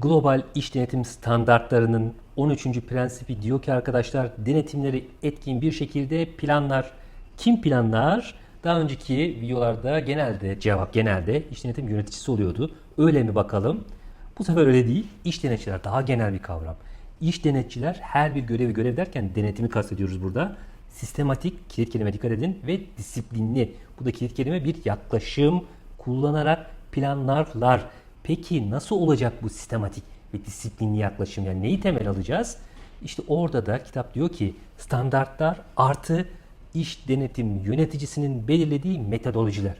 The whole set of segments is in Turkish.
Global iş denetim standartlarının 13. prensibi diyor ki arkadaşlar denetimleri etkin bir şekilde planlar. Kim planlar? Daha önceki videolarda genelde cevap genelde iş denetim yöneticisi oluyordu. Öyle mi bakalım? Bu sefer öyle değil. İş denetçiler daha genel bir kavram. İş denetçiler her bir görevi görev derken denetimi kastediyoruz burada. Sistematik, kilit kelime dikkat edin ve disiplinli. Bu da kilit kelime bir yaklaşım kullanarak planlarlar. Peki nasıl olacak bu sistematik ve disiplinli yaklaşım? Yani neyi temel alacağız? İşte orada da kitap diyor ki standartlar artı iş denetim yöneticisinin belirlediği metodolojiler.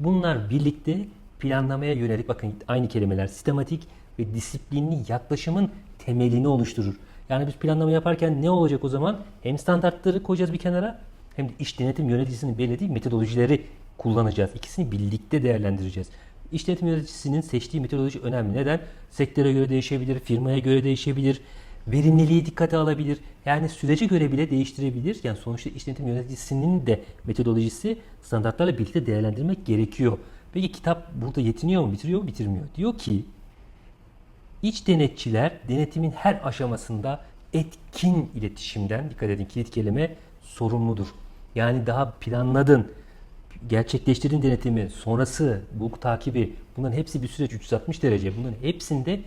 Bunlar birlikte planlamaya yönelik bakın aynı kelimeler sistematik ve disiplinli yaklaşımın temelini oluşturur. Yani biz planlama yaparken ne olacak o zaman? Hem standartları koyacağız bir kenara hem de iş denetim yöneticisinin belirlediği metodolojileri kullanacağız. İkisini birlikte değerlendireceğiz. İş denetim yöneticisinin seçtiği metodoloji önemli. Neden? Sektöre göre değişebilir, firmaya göre değişebilir, verimliliği dikkate alabilir. Yani sürece göre bile değiştirebilir. Yani sonuçta iş denetim yöneticisinin de metodolojisi standartlarla birlikte değerlendirmek gerekiyor. Peki kitap burada yetiniyor mu, bitiriyor mu, bitirmiyor? Diyor ki İç denetçiler denetimin her aşamasında etkin iletişimden, dikkat edin kilit kelime sorumludur. Yani daha planladın, gerçekleştirdin denetimi, sonrası, bu takibi bunların hepsi bir süreç 360 derece. Bunların hepsinde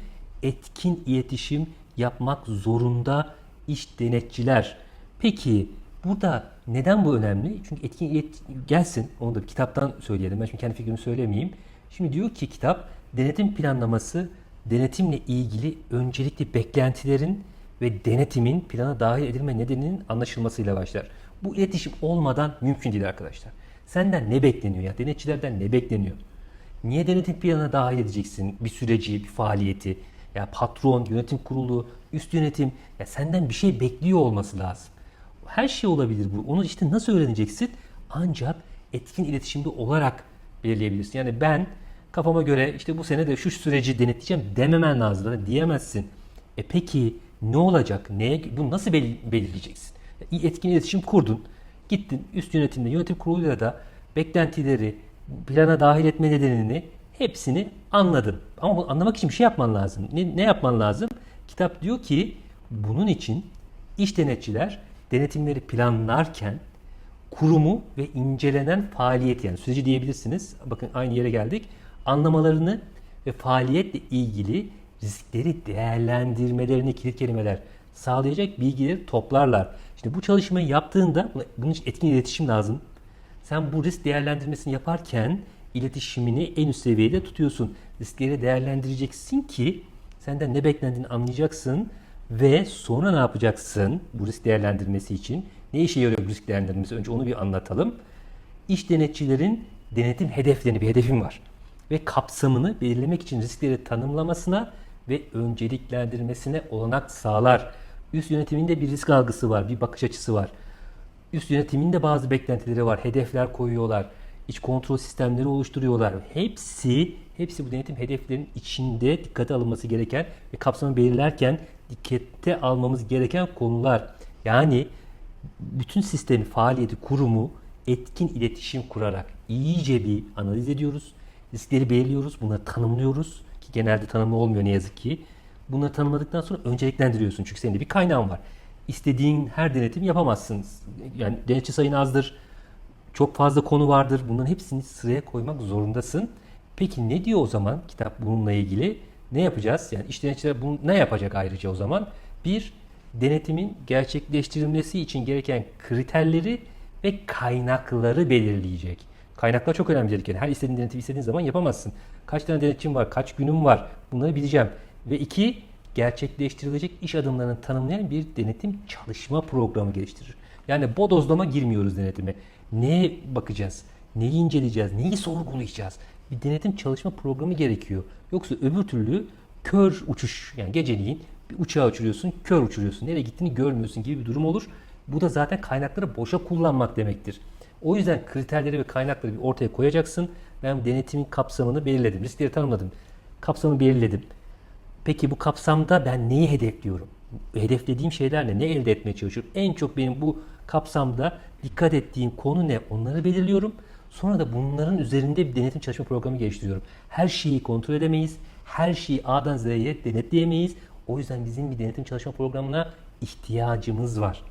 etkin iletişim yapmak zorunda iş denetçiler. Peki burada neden bu önemli? Çünkü etkin ilet gelsin, onu da kitaptan söyleyelim. Ben şimdi kendi fikrimi söylemeyeyim. Şimdi diyor ki kitap denetim planlaması denetimle ilgili öncelikli beklentilerin ve denetimin plana dahil edilme nedeninin anlaşılmasıyla başlar. Bu iletişim olmadan mümkün değil arkadaşlar. Senden ne bekleniyor ya? Denetçilerden ne bekleniyor? Niye denetim planına dahil edeceksin bir süreci, bir faaliyeti? Ya patron, yönetim kurulu, üst yönetim ya senden bir şey bekliyor olması lazım. Her şey olabilir bu. Onu işte nasıl öğreneceksin? Ancak etkin iletişimde olarak belirleyebilirsin. Yani ben kafama göre işte bu sene de şu süreci denetleyeceğim dememen lazım. Diyemezsin. E peki ne olacak? Neye, bunu nasıl bel- belirleyeceksin? Etkin iletişim kurdun. Gittin üst yönetimde, yönetim kuruluyla da beklentileri, plana dahil etme nedenini hepsini anladın. Ama bunu anlamak için bir şey yapman lazım. Ne, ne yapman lazım? Kitap diyor ki bunun için iş denetçiler denetimleri planlarken kurumu ve incelenen faaliyet yani süreci diyebilirsiniz. Bakın aynı yere geldik. Anlamalarını ve faaliyetle ilgili riskleri değerlendirmelerini kilit kelimeler sağlayacak bilgileri toplarlar. Şimdi bu çalışmayı yaptığında bunun için etkin iletişim lazım. Sen bu risk değerlendirmesini yaparken iletişimini en üst seviyede tutuyorsun. Riskleri değerlendireceksin ki senden ne beklendiğini anlayacaksın ve sonra ne yapacaksın bu risk değerlendirmesi için? Ne işe yarıyor bu risk değerlendirmesi? Önce onu bir anlatalım. İş denetçilerin denetim hedeflerini bir hedefim var. Ve kapsamını belirlemek için riskleri tanımlamasına ve önceliklendirmesine olanak sağlar. Üst yönetiminde bir risk algısı var, bir bakış açısı var. Üst yönetimin de bazı beklentileri var. Hedefler koyuyorlar. iç kontrol sistemleri oluşturuyorlar. Hepsi hepsi bu denetim hedeflerinin içinde dikkate alınması gereken ve kapsamı belirlerken dikkate almamız gereken konular. Yani bütün sistemi, faaliyeti, kurumu etkin iletişim kurarak iyice bir analiz ediyoruz. Riskleri belirliyoruz, bunları tanımlıyoruz ki genelde tanımlı olmuyor ne yazık ki. Bunları tanımladıktan sonra önceliklendiriyorsun çünkü senin de bir kaynağın var. İstediğin her denetim yapamazsın. Yani denetçi sayın azdır, çok fazla konu vardır. Bunların hepsini sıraya koymak zorundasın. Peki ne diyor o zaman kitap bununla ilgili? Ne yapacağız? Yani iş denetçiler bunu ne yapacak ayrıca o zaman? Bir, denetimin gerçekleştirilmesi için gereken kriterleri ve kaynakları belirleyecek. Kaynaklar çok önemli dedik. Yani her istediğin denetimi istediğin zaman yapamazsın. Kaç tane denetçim var, kaç günüm var bunları bileceğim. Ve iki, gerçekleştirilecek iş adımlarını tanımlayan bir denetim çalışma programı geliştirir. Yani bodozlama girmiyoruz denetime. Neye bakacağız? Neyi inceleyeceğiz? Neyi sorgulayacağız? Bir denetim çalışma programı gerekiyor. Yoksa öbür türlü kör uçuş yani geceliğin bir uçağı uçuruyorsun, kör uçuruyorsun. Nereye gittiğini görmüyorsun gibi bir durum olur. Bu da zaten kaynakları boşa kullanmak demektir. O yüzden kriterleri ve kaynakları bir ortaya koyacaksın. Ben denetimin kapsamını belirledim. Riskleri tanımladım. Kapsamını belirledim. Peki bu kapsamda ben neyi hedefliyorum? Hedeflediğim şeyler ne? Ne elde etmeye çalışıyorum? En çok benim bu kapsamda dikkat ettiğim konu ne? Onları belirliyorum. Sonra da bunların üzerinde bir denetim çalışma programı geliştiriyorum. Her şeyi kontrol edemeyiz. her şeyi A'dan Z'ye denetleyemeyiz. O yüzden bizim bir denetim çalışma programına ihtiyacımız var.